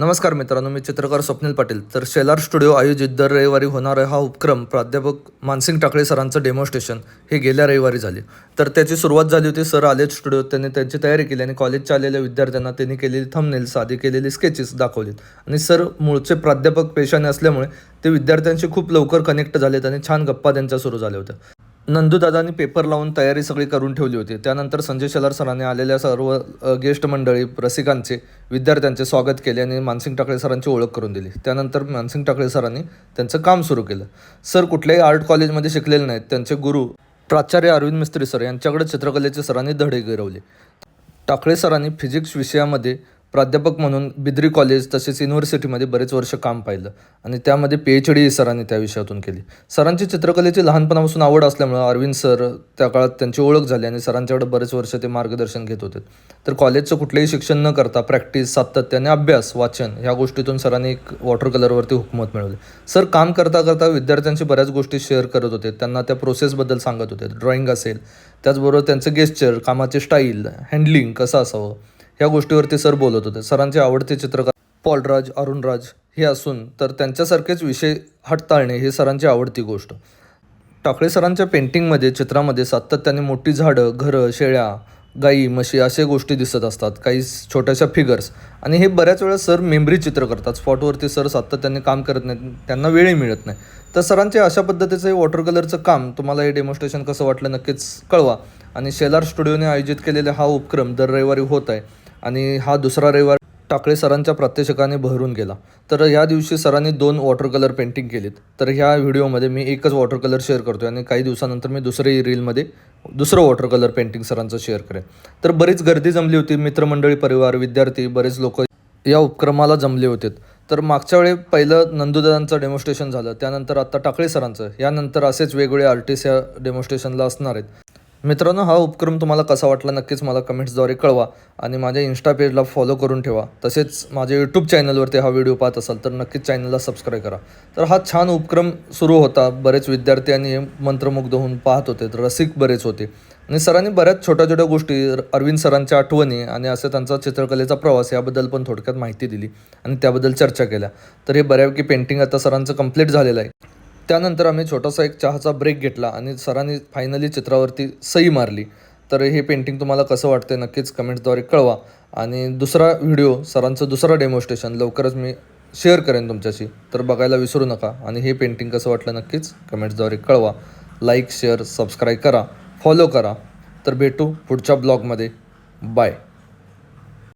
नमस्कार मित्रांनो मी चित्रकार स्वप्नील पाटील. तर शेलार स्टुडिओ आयोजित दर रविवारी होणारा हा उपक्रम प्राध्यापक मानसिंग टाकळे सरांचं डेमॉन्स्ट्रेशन हे गेल्या रविवारी झाले. तर त्याची सुरुवात झाली होती सर आलेच स्टुडिओ त्यांनी त्यांची तयारी केली आणि कॉलेजच्या आलेल्या विद्यार्थ्यांना त्यांनी केलेली थंबनेल साधी केलेली स्केचेस दाखवलीत. आणि सर मूळचे प्राध्यापक पेशाने असल्यामुळे ते विद्यार्थ्यांशी खूप लवकर कनेक्ट झालेत आणि छान गप्पा त्यांच्या सुरू झाल्या होत्या. नंदूदादांनी पेपर लावून तयारी सगळी करून ठेवली होती. त्यानंतर संजय शेलार सरांनी आलेल्या सर्व गेस्ट मंडळी रसिकांचे विद्यार्थ्यांचे स्वागत केले आणि मानसिंग टाकळे सरांची ओळख करून दिली. त्यानंतर मानसिंग टाकळे सरांनी त्यांचं काम सुरू केलं. सर कुठल्याही आर्ट कॉलेजमध्ये शिकलेले नाहीत. त्यांचे गुरु प्राचार्य अरविंद मिस्त्री सर यांच्याकडे चित्रकलेचे सरांनी धडे गिरवले. टाकळे सरांनी फिजिक्स विषयामध्ये प्राध्यापक म्हणून बिद्री कॉलेज तसेच युनिव्हर्सिटीमध्ये बरेच वर्ष काम पाहिलं. आणि त्यामध्ये पी एच डी सरांनी त्या विषयातून केली. सरांची चित्रकलेची लहानपणापासून आवड असल्यामुळं अरविंद सर त्या काळात त्यांची ओळख झाली आणि सरांच्याकडे बरेच वर्ष ते मार्गदर्शन घेत होते. तर कॉलेजचं कुठलंही शिक्षण न करता प्रॅक्टिस सातत्याने अभ्यास वाचन ह्या गोष्टीतून सरांनी एक वॉटर कलरवरती हुकमत मिळवली. सर काम करता करता विद्यार्थ्यांशी बऱ्याच गोष्टी शेअर करत होते. त्यांना त्या प्रोसेसबद्दल सांगत होते. ड्रॉइंग असेल त्याचबरोबर त्यांचं गेस्चर कामाचे स्टाईल हँडलिंग कसं असावं ह्या गोष्टीवरती सर बोलत होते. सरांचे आवडते चित्रकार पॉलराज अरुणराज हे असून तर त्यांच्यासारखेच विषय हाताळणे हे सरांची आवडती गोष्ट. टाकळे सरांच्या पेंटिंगमध्ये चित्रामध्ये सातत्याने मोठी झाडं घरं शेळ्या गाई म्हशी असे गोष्टी दिसत असतात. काही छोट्याशा फिगर्स आणि हे बऱ्याच वेळा सर मेमरी चित्र करतात. स्पॉटवरती सर सातत्याने काम करत नाहीत. त्यांना वेळही मिळत नाही. तर सरांचे अशा पद्धतीचं हे वॉटर कलरचं काम तुम्हाला हे डेमॉन्स्ट्रेशन कसं वाटलं नक्कीच कळवा. आणि शेलार स्टुडिओने आयोजित केलेला हा उपक्रम दर रविवारी होत आहे. आणि हा दुसरा रविवार टाकळे सरांच्या प्रात्यक्षिकाने भरून गेला. तर या दिवशी सरांनी दोन वॉटर कलर पेंटिंग केलीत. तर ह्या व्हिडिओमध्ये मी एकच वॉटर कलर शेअर करतो आणि काही दिवसानंतर मी दुसरी रीलमध्ये दुसरं वॉटर कलर पेंटिंग सरांचं शेअर करेन. तर बरीच गर्दी जमली होती मित्रमंडळी परिवार विद्यार्थी बरेच लोक या उपक्रमाला जमले होते तर मागच्या वेळी पहिलं नंदुदादांचं डेमॉन्स्ट्रेशन झालं त्यानंतर आता टाकळे सरांचं. यानंतर असेच वेगवेगळे आर्टिस्ट या डेमॉन्स्ट्रेशनला असणार आहेत. मित्रांनो हा उपक्रम तुम्हाला कसा वाटला नक्कीच मला कमेंट्सद्वारे कळवा आणि माझ्या इन्स्टा पेजला फॉलो करून ठेवा. तसेच माझ्या यूट्यूब चॅनलवरती हा व्हिडिओ पाहत असाल तर नक्कीच चॅनलला सबस्क्राईब करा. तर हा छान उपक्रम सुरू होता. बरेच विद्यार्थी आणि मंत्रमुग्ध होऊन पाहत होते. तर रसिक बरेच होते. आणि सरांनी बऱ्याच छोट्या छोट्या गोष्टी अरविंद सरांच्या आठवणी आणि असं त्यांचा चित्रकलेचा प्रवास याबद्दल पण थोडक्यात माहिती दिली आणि त्याबद्दल चर्चा केल्या. तर हे बऱ्यापैकी पेंटिंग आता सरांचं कंप्लीट झालेलं आहे. त्यानंतर आम्ही छोटासा एक चहाचा ब्रेक घेतला आणि सरांनी फायनली चित्रावरती सही मारली. तर हे पेंटिंग तुम्हाला कसं वाटते नक्कीच कमेंट्सद्वारे कळवा. आणि दुसरा व्हिडिओ सरांचं दुसरं डेमॉन्स्ट्रेशन लवकरच मी शेअर करेन तुमच्याशी. तर बघायला विसरू नका. आणि हे पेंटिंग कसं वाटलं नक्कीच कमेंट्सद्वारे कळवा. लाईक शेअर सबस्क्राईब करा. फॉलो करा. तर भेटू पुढच्या ब्लॉगमध्ये बाय